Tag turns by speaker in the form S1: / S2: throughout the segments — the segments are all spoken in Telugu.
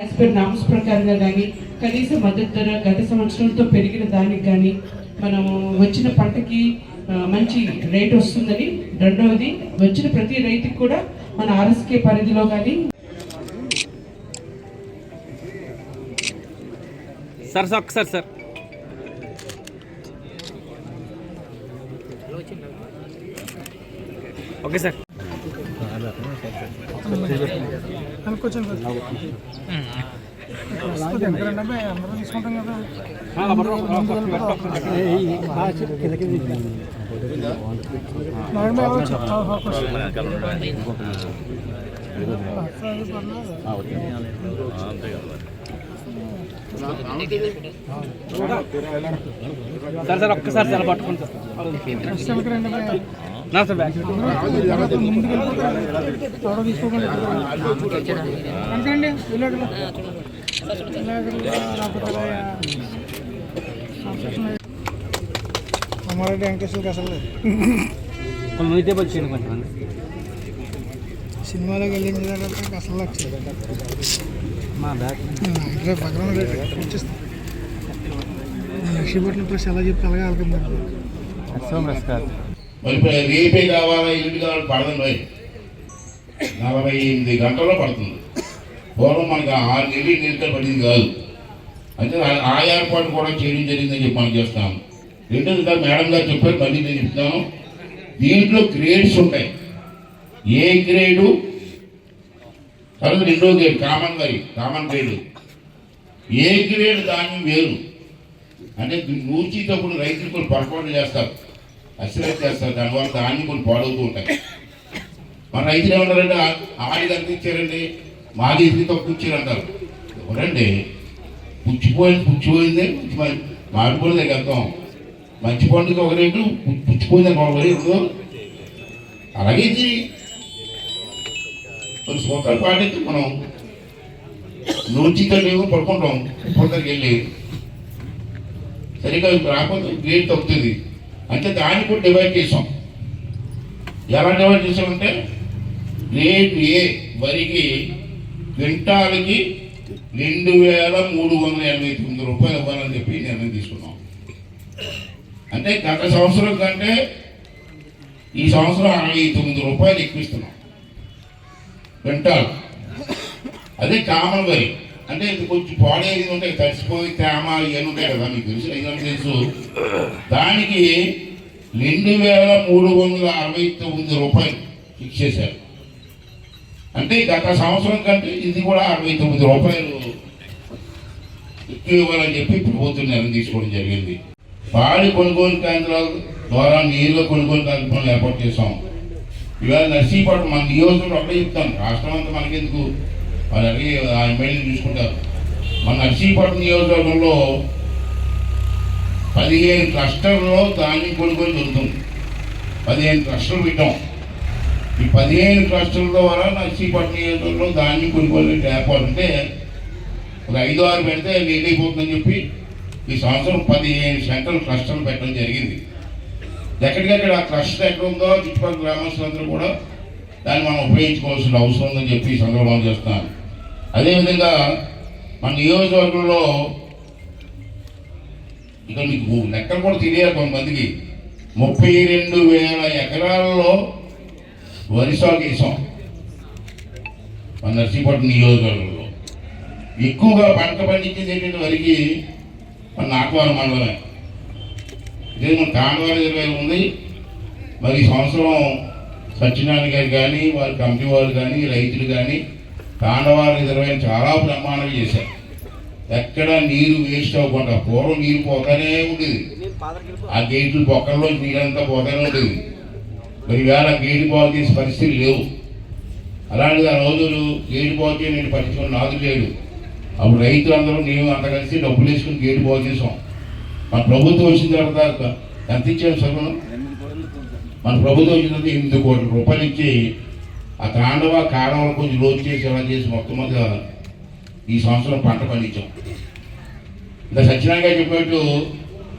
S1: యాజ్ నామ్స్ ప్రకారంగా కానీ కనీస మద్దతు ధర గత సంవత్సరంతో పెరిగిన దానికి కానీ మనము వచ్చిన పంటకి మంచి రేట్ వస్తుందని రెండవది వచ్చిన ప్రతి రైతుకి కూడా మన ఆర్ఎస్కే పరిధిలో కానీ
S2: సార్ సార్ ఒక్కసారి sir. Okay sir. Sir sir ఒక్కసారి సార్
S3: అబ్బాయి.
S2: నా సార్ బ్యాగ్
S3: తర్వాత ముందుకు వెళ్ళిపోతారు. ఎవరో తీసుకోకుండా అంతేండి వెళ్ళాడు అమ్మారెడ్డి వెంకటేశ్వరికి అసలు లేదు
S2: కొంచెం మీతే వచ్చేయండి కొంచెం
S3: సినిమాలోకి వెళ్ళిన తర్వాత అసలు వచ్చేది
S2: మా బ్యాగ్
S3: ఇక్కడ పక్కన రేటు వచ్చేస్తా లక్ష్మీపట్నం ప్రెస్ ఎలా చెప్తే అలాగే వెళ్తుంది
S4: మరి రేపే కావాలా? ఎల్లుండి కావాలి? పడదండి భయ నలభై ఎనిమిది గంటల్లో పడుతుంది. పూర్వం మనకి ఆరు నెలలు నిలికలు పడింది కాదు. అంటే ఆ- ఏర్పాటు కూడా చేయడం జరిగిందని చెప్పి మనం చేస్తాం. రెండోది కాదు మేడం గారు చెప్పారు మళ్ళీ నేను చెప్తాను. దీంట్లో గ్రేడ్స్ ఉంటాయి. ఏ గ్రేడు తర్వాత రెండో గ్రేడ్ కామన్ గారి కామన్ గ్రేడ్ ఏ గ్రేడ్ ధాన్యం వేరు? అంటే నూర్చేటప్పుడు రైతులు కూడా పొరపాటు చేస్తారు. అశ్రద్ధ చేస్తారు. దానివల్ల ధాన్యం కొన్ని పాడవుతూ ఉంటాయి. మన రైతులు ఏమన్నారంటే ఆడికి అందించారండి మాది ఇది తప్పించారు అంటారు ఎవరండి? పుచ్చిపోయింది పుచ్చిపోయిందే పుచ్చిపోయింది మాడిపోయింది అర్థం మంచి పండుగ ఒక రేటు పుచ్చిపోయింది ఒక రేటు అలాగే ఇది. కొన్ని సూత్రాలు పాటించి మనం నూర్చితో లేవు పడుకుంటాం పొందరికి వెళ్ళి. సరిగా రాకపోతే గ్రేడ్ తగ్గుతుంది. అంటే దాన్ని కూడా డివైడ్ చేసాం ఎలా డివైడ్ చేసామంటే గ్రేడ్ ఏ వరికి క్వింటాల్కి రెండు వేల మూడు వందల ఎనభై తొమ్మిది రూపాయలు ఇవ్వాలని చెప్పి నిర్ణయం తీసుకున్నాం. అంటే గత సంవత్సరం కంటే ఈ సంవత్సరం అరవై తొమ్మిది రూపాయలు ఎక్కువ ఇస్తున్నాం. క్వింటాల్. అదే కామన్ వరి. అంటే ఇది కొంచెం పాడేది ఉంటాయి తడిసిపోయి తేమ ఇవన్నీ ఉంటాయి కదా మీకు తెలుసు రైతులకు తెలుసు. దానికి రెండు వేల మూడు వందల అరవై తొమ్మిది రూపాయలు ఫిక్స్ చేశారు. అంటే గత సంవత్సరం కంటే ఇది కూడా అరవై తొమ్మిది రూపాయలు ఎక్కువ ఇవ్వాలని చెప్పి ప్రభుత్వం నిర్ణయం తీసుకోవడం జరిగింది. పాడి కొనుగోలు కేంద్రాల ద్వారా నీళ్ళ కొనుగోలు కార్యక్రమాలు ఏర్పాటు చేశాం. ఇవాళ నర్సీపట్నం మన నియోజకవర్గం అక్కడే చెప్తాను. రాష్ట్రం అంతా మనకెందుకు? వాళ్ళకి ఆ ఎమ్మెల్యే చూసుకుంటారు మన నర్సీపట్నం నియోజకవర్గంలో పదిహేను క్లస్టర్లో ధాన్యం కొనుగోలు జరుగుతుంది పదిహేను క్లస్టర్లు పెట్టాం. ఈ పదిహేను క్లస్టర్ల ద్వారా నర్సీపట్నం నియోజకవర్గంలో ధాన్యం కొనుగోలు లేకపోతే ఒక ఐదు ఆరు పెడితే లేట్ చెప్పి ఈ సంవత్సరం పదిహేను సెంట్రల్ క్లస్టర్లు పెట్టడం జరిగింది. ఎక్కడికక్కడ ఆ క్లస్టర్ ఎక్కడ ఉందో చుట్టుపక్కల గ్రామస్తులందరూ కూడా దాన్ని మనం ఉపయోగించుకోవాల్సిన అవసరం ఉందని చెప్పి ఈ సందర్భంగా చేస్తున్నాను. అదేవిధంగా మన నియోజకవర్గంలో ఇక మీకు లెక్కలు కూడా తెలియాలి కొంతమందికి. ముప్పై రెండు వేల ఎకరాలలో వరి సాగు వేసాం మన నర్సీపట్నం నియోజకవర్గంలో. ఎక్కువగా పంట పండించేది ఏంటంటే వరికి మన నాటవారం మండలమే ఇదే మన కాండవారి ఇరవై ఉంది. మరి ఈ సంవత్సరం సత్యనారాయణ గారు కానీ వారి కంపెనీ వారు కానీ రైతులు కానీ తాండవారి ఇరవై చాలా బ్రహ్మాండంగా చేశారు. ఎక్కడ నీరు వేస్ట్ అవ్వకుండా పూర్వం నీరు పోతానే ఉండేది. ఆ గేట్లు పొక్కల్లో నీరంతా పోతానే ఉండేది. మరి వేళ గేటు బాగు చేసే పరిస్థితి లేవు. అలాంటిది ఆ రోజులు గేటు బాగు చేయని పరిస్థితులు నాదు లేడు. అప్పుడు రైతులందరూ నేను అంత కలిసి డబ్బులు వేసుకుని గేటు బాగు చేసాం మా ప్రభుత్వం వచ్చిన తర్వాత ఎంత ఇచ్చారు సగం? మన ప్రభుత్వం ఇచ్చినది ఎనిమిది కోట్ల రూపాయలు ఇచ్చి ఆ తాండవ కారణాలు కొంచెం లోతు చేసి ఎలా చేసి మొత్తం మీద ఈ సంవత్సరం పంట పండించాం. ఇంకా సత్యనారాయణ చెప్పినట్టు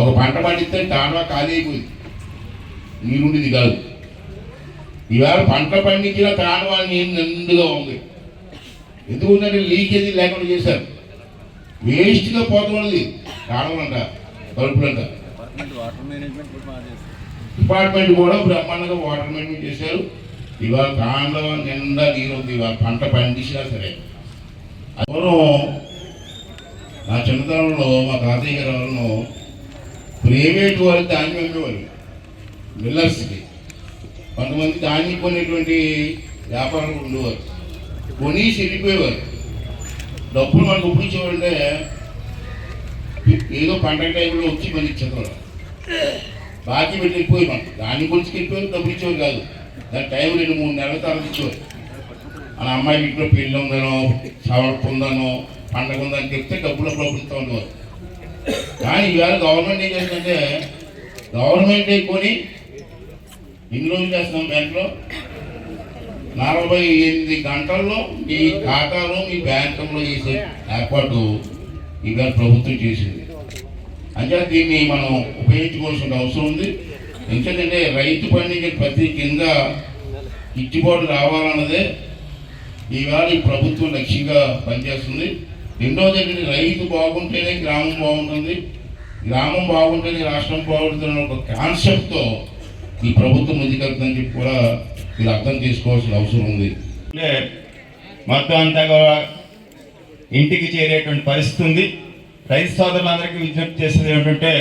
S4: ఒక పంట పండిస్తే తాండవ ఖాళీ అయిపోయింది. నీరుండేది కాదు. ఈవేళ పంట పండించిన తాండవ నీరు నిండుగా ఉంది. ఎందుకంటే లీకేజీ లేకుండా చేశారు. వేస్ట్గా పోతున్నది అంట కలుపులంట డిపార్ట్మెంట్ కూడా బ్రహ్మాండంగా వాటర్ మెయింటైన్ చేశారు. ఇవాళ కాండవ నిండా నీరు ఉంది. ఇవాళ పంట పండించినా సరే. పూర్వం నా చిన్నతనంలో మా తాతయ్య గారు ప్రైవేట్ వాళ్ళు ధాన్యం అమ్మేవారు. మిల్లర్స్కి కొంతమంది ధాన్యం కొనేటువంటి వ్యాపారులు ఉండేవారు. కొని వెళ్ళిపోయేవారు డబ్బులు మనకు ఒప్పించేవాళ్ళంటే ఏదో పండగ టైంలో వచ్చి మళ్ళీ ఇచ్చేవారు. బాకీ పెట్టి వెళ్ళిపోయి దాన్ని గురించి వెళ్ళిపోయారు డబ్బులు ఇచ్చేవారు కాదు. దాని టైం రెండు మూడు నెలల తర్వాత ఇచ్చేవారు. మన అమ్మాయి ఇంట్లో పెళ్ళి ఉందనో సవలపు ఉందనో పండగ ఉందని చెప్తే డబ్బులు ప్రభుత్వం ఇస్తూ ఉండేవారు. కానీ ఇవాళ గవర్నమెంట్ ఏం చేస్తుందంటే గవర్నమెంట్ కొని ఎన్ని రోజులు చేస్తున్నాం బ్యాంకులో. నలభై ఎనిమిది గంటల్లో మీ ఖాతాలో మీ బ్యాంకులో చేసే ఏర్పాటు ఇవాళ ప్రభుత్వం చేసింది. అంటే దీన్ని మనం ఉపయోగించుకోవాల్సిన అవసరం ఉంది. ఎందుకంటే రైతు పండించే ప్రతి కింద గిట్టుబాటు రావాలన్నదే ఈవేళ ఈ ప్రభుత్వం లక్ష్యంగా పనిచేస్తుంది. రెండోది ఏంటంటే రైతు బాగుంటేనే గ్రామం బాగుంటుంది. గ్రామం బాగుంటేనే రాష్ట్రం బాగుంటుంది ఒక కాన్సెప్ట్తో ఈ ప్రభుత్వం ముందుకెళ్తుందని చెప్పి కూడా మీరు అర్థం చేసుకోవాల్సిన అవసరం ఉంది.
S5: అంటే మొత్తం అంతా కూడా ఇంటికి చేరేటువంటి పరిస్థితి ఉంది. రైతు సోదరులందరికీ విజ్ఞప్తి చేసేది ఏమిటంటే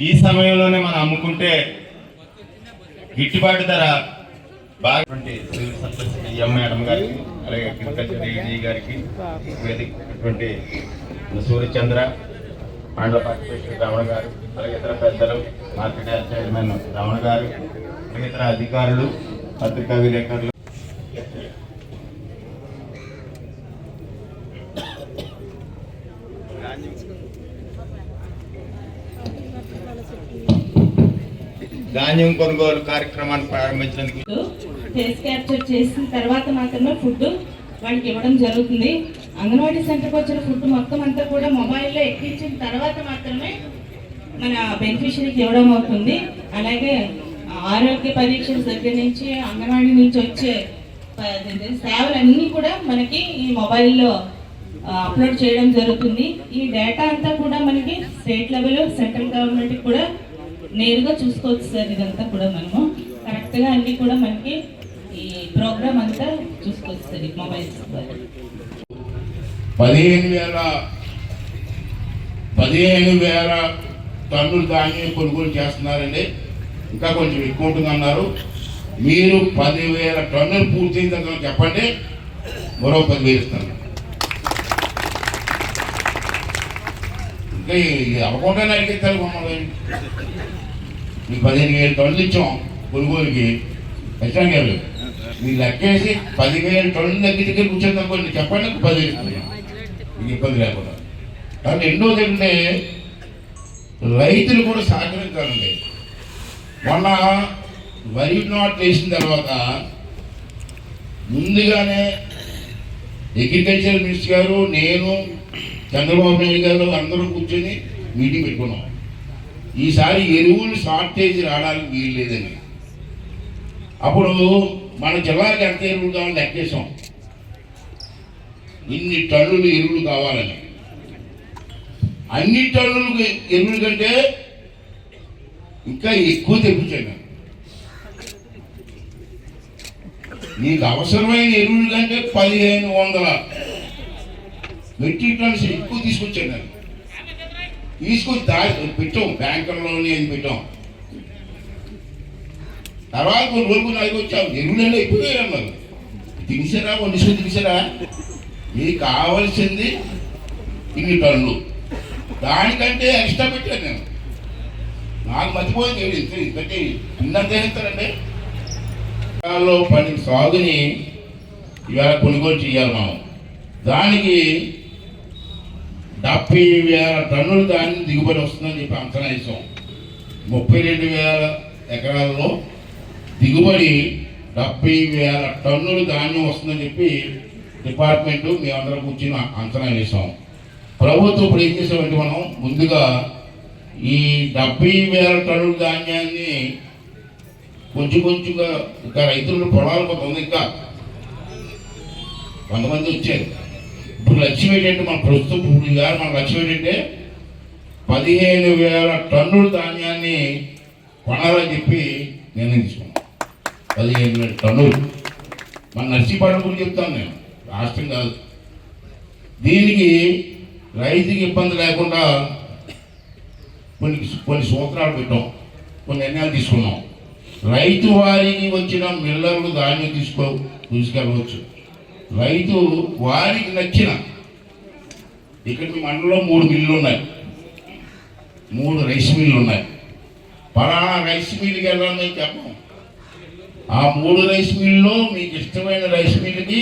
S5: ఈ సమయంలోనే మనం అమ్ముకుంటే గిట్టుబాటు ధర బాగా సివిల్ సప్లైస్ ఎం మేడం గారికి అలాగే అగ్రికల్చర్ ఏజీ గారికి వేదికటువంటి సూర్యచంద్ర మండల పార్టీ రమణ గారు అలాగే ఇతర పెద్దలు మార్కెట్ చైర్మన్ రమణ గారు అలాగే ఇతర అధికారులు పత్రికా విలేకరులు ధాన్యం కొనుగోలు కార్యక్రమాన్ని ప్రారంభించినందుకు
S6: ఫేస్ క్యాప్చర్ చేసిన తర్వాత మాత్రమే ఫుడ్ వాళ్ళకి ఇవ్వడం జరుగుతుంది. అంగన్వాడీ సెంటర్కి వచ్చిన ఫుడ్ మొత్తం అంతా కూడా మొబైల్లో ఎక్కించిన తర్వాత మాత్రమే మన బెనిఫిషరీకి ఇవ్వడం అవుతుంది. అలాగే ఆరోగ్య పరీక్షల దగ్గర నుంచి అంగన్వాడీ నుంచి వచ్చే సేవలన్నీ కూడా మనకి ఈ మొబైల్లో అప్లోడ్ చేయడం జరుగుతుంది. ఈ డేటా అంతా కూడా మనకి స్టేట్ లెవెల్ సెంట్రల్ గవర్నమెంట్కి కూడా నేరుగా చూసుకోవచ్చు సార్ ఇదంతా కూడా మనము. కరెక్ట్గా అన్ని కూడా మనకి ఈ ప్రోగ్రామ్ అంతా చూసుకోవచ్చు సార్ ఈ మొబైల్స్ ద్వారా.
S4: పదిహేను వేల పదిహేను వేల టన్నులు ధాన్యం కొనుగోలు చేస్తున్నారండి. ఇంకా కొంచెం ఎక్కువ ఉంటుంది అన్నారు. మీరు పదివేల టన్నులు పూర్తయిన తర్వాత చెప్పండి. మరో పదివేలు ఇస్తాను. ఇంకా అవ్వకుండానే అడిగిస్తారు మమ్మల్ని మీకు పదిహేను వేలు టన్నులు ఇచ్చాం కొనుగోలుకి. ఖచ్చితంగా గారు మీరు లెక్కేసి పదివేల టన్నుల దగ్గర దగ్గర కూర్చొని అనుకోండి చెప్పండి పదివేలు మీకు ఇబ్బంది లేకుండా. కాబట్టి రెండోది ఏంటంటే రైతులు కూడా సహకరించాలండి. మొన్న వరి నాట్ వేసిన తర్వాత ముందుగానే అగ్రికల్చర్ మినిస్టర్ గారు నేను చంద్రబాబు నాయుడు గారు అందరూ కూర్చొని మీటింగ్ పెట్టుకున్నాం. ఈసారి ఎరువులు షార్టేజ్ రావడానికి వీలు లేదని అప్పుడు మన జిల్లాకి ఎంత ఎరువులు కావాలని లెక్కేసాం ఇన్ని టన్నులు ఎరువులు కావాలని అన్ని టన్నులు ఎరువుల కంటే ఇంకా ఎక్కువ తెప్పించాను నీకు అవసరమైన ఎరువుల కంటే పదిహేను వందల మెట్రిక్ టన్స్ ఎక్కువ తీసుకొచ్చాను. నేను తీసుకొచ్చి దాచి పెట్టాం బ్యాంకుల్లోనే అని పెట్టాం. తర్వాత కొన్ని రోజులు నాకు వచ్చాం ఎరువులన్నీ అయిపోయాయి అన్నారు. తినిసారా? వండిసుకొని తినిసారా? మీకు కావాల్సింది? ఇన్ని టన్నులు. దానికంటే ఎక్స్ట్రా పెట్టాను నేను. నాకు మర్చిపోయింది ఏడు ఇంత ఇంతకీ ఇన్నంత పని సాగుని ఇవాళ కొనుగోలు చేయాలి మనం. దానికి డెబ్బై వేల టన్నుల దాన్ని దిగుబడి వస్తుందని చెప్పి అంచనా వేసాం. ముప్పై రెండు వేల ఎకరాల్లో దిగుబడి డెబ్బై వేల టన్నులు ధాన్యం వస్తుందని చెప్పి డిపార్ట్మెంట్ మేమందరం కూర్చొని అంచనా వేసాం. ప్రభుత్వం ఇప్పుడు ఏం చేసామంటే మనం ముందుగా ఈ డెబ్బై వేల టన్నుల ధాన్యాన్ని కొంచెం కొంచెంగా ఇంకా రైతులు పొలాలు కొంత ఉంది ఇంకా కొంతమంది వచ్చారు. ఇప్పుడు లక్ష్యం ఏంటంటే మన ప్రస్తుతం ఇప్పుడు ఇవాళ మన లక్ష్యం ఏంటంటే పదిహేను వేల టన్నుల ధాన్యాన్ని కొనాలని చెప్పి నిర్ణయించుకున్నాం పదిహేను వేల టన్నులు. మన నర్సీపట్నం గురించి చెప్తాను నేను. రాష్ట్రం కాదు. దీనికి రైతుకి ఇబ్బంది లేకుండా కొన్ని కొన్ని సూత్రాలు పెట్టాం. కొన్ని నిర్ణయాలు తీసుకున్నాం. రైతు వారికి వచ్చిన మిల్లర్లు ధాన్యం తీసుకో తీసుకెళ్ళవచ్చు. రైతు వారికి నచ్చిన ఇక్కడ మీ మండలంలో మూడు మిల్లు ఉన్నాయి. మూడు రైస్ మిల్లు ఉన్నాయి. పలానా రైస్ మిల్లుకి వెళ్ళాలని చెప్పం ఆ మూడు రైస్ మిల్లులో మీకు ఇష్టమైన రైస్ మిల్లుకి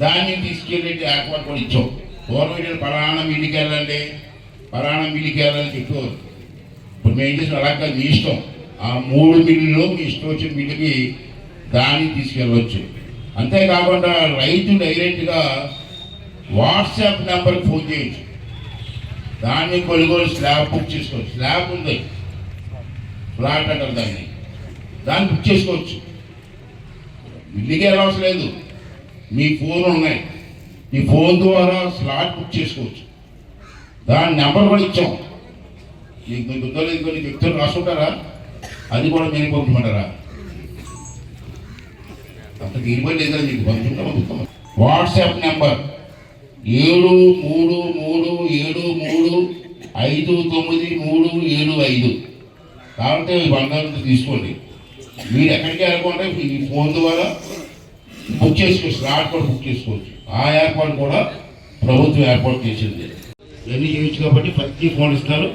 S4: ధాన్యం తీసుకెళ్ళి ఏర్పాటు కూడా ఇచ్చాం పూర్వం పలానా మిల్లుకి వెళ్ళండి. పలానా మిల్లుకి వెళ్ళాలని చెప్పేవారు ఇప్పుడు మేము చేసిన అలా కాదు మీ ఇష్టం. ఆ మూడు మిల్లులో మీ ఇష్టం వచ్చిన మిల్లుకి ధాన్యం తీసుకెళ్ళవచ్చు అంతేకాకుండా రైతు డైరెక్ట్గా వాట్సాప్ నెంబర్కి ఫోన్ చేయొచ్చు దాన్ని కొనుగోలు స్లాబ్ బుక్ చేసుకోవచ్చు స్లాబ్ ఉంది ఫ్లాట్ అంటారు దాన్ని దాన్ని బుక్ చేసుకోవచ్చు ఇల్లుకే అవసరం లేదు మీ ఫోన్ ఉన్నాయి మీ ఫోన్ ద్వారా స్లాట్ బుక్ చేసుకోవచ్చు దాని నెంబర్ కూడా ఇచ్చాం మీకు మీ బుద్ధలో కొన్ని వ్యక్తులు రాసుకుంటారా అది కూడా నేను పంపమంటారా అంత తీరుబడి లేదా మీకు పంపుకుంటాం పంపుతాం వాట్సాప్ నెంబర్ ఏడు మూడు మూడు ఏడు మూడు ఐదు తొమ్మిది మూడు ఏడు ఐదు. కాబట్టి బంగారం తీసుకోండి. మీరు ఎక్కడికి వెళ్ళకుండా ఈ ఫోన్ ద్వారా బుక్ చేసుకోవచ్చు. స్లాట్ కూడా బుక్ చేసుకోవచ్చు. ఆ ఏర్పాటు కూడా ప్రభుత్వం ఏర్పాటు చేసింది. ఇవన్నీ చేయొచ్చు కాబట్టి ప్రతి ఫోన్ ఇస్తారు.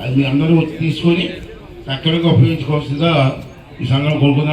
S4: అది మీ అందరూ వచ్చి తీసుకొని చక్కగా ఉపయోగించుకోవాల్సిందిగా ఈ సంఘం కోరుకున్నాను